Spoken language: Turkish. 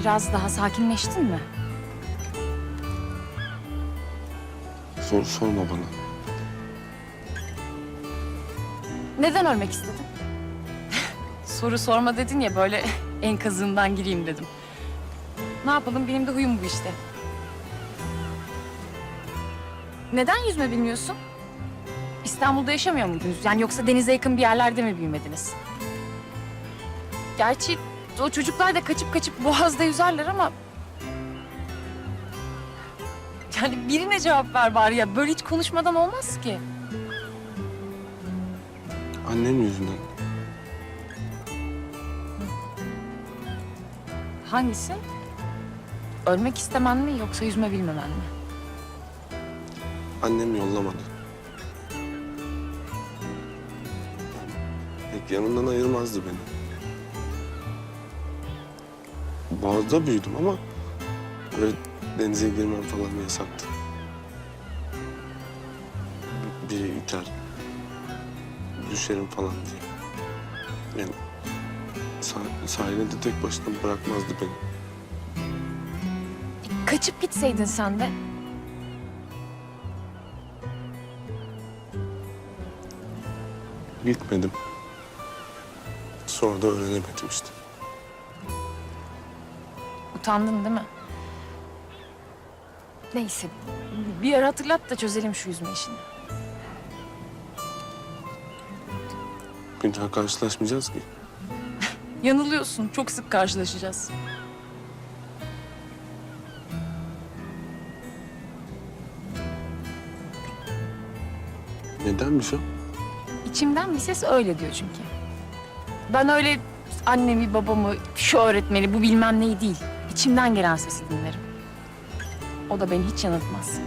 Biraz daha sakinleştin mi? Sor, sorma bana. Neden ölmek istedin? Soru sorma dedin ya böyle enkazından gireyim dedim. Ne yapalım benim de huyum bu işte. Neden yüzme bilmiyorsun? İstanbul'da yaşamıyor muydunuz? Yani yoksa denize yakın bir yerlerde mi büyümediniz? Gerçi o çocuklar da kaçıp kaçıp boğazda yüzerler ama... Yani birine cevap ver bari ya. Böyle hiç konuşmadan olmaz ki. Annem yüzünden. Hangisi? Ölmek istemen mi yoksa yüzme bilmemen mi? Annem yollamadı. Pek yanından ayırmazdı beni. Boğaz'da büyüdüm ama böyle denize girmem falan yasaktı. Biri iter, düşerim falan diye. Yani sah- sahile de tek başına bırakmazdı beni. Kaçıp gitseydin sen de. Gitmedim. Sonra da öğrenemedim işte. Utandın değil mi? Neyse. Bir ara hatırlat da çözelim şu yüzme işini. Bir daha karşılaşmayacağız ki. Yanılıyorsun. Çok sık karşılaşacağız. Nedenmiş o? İçimden bir ses öyle diyor çünkü. Ben öyle annemi, babamı, şu öğretmeni, bu bilmem neyi değil. İçimden gelen sesi dinlerim. O da beni hiç yanıltmaz.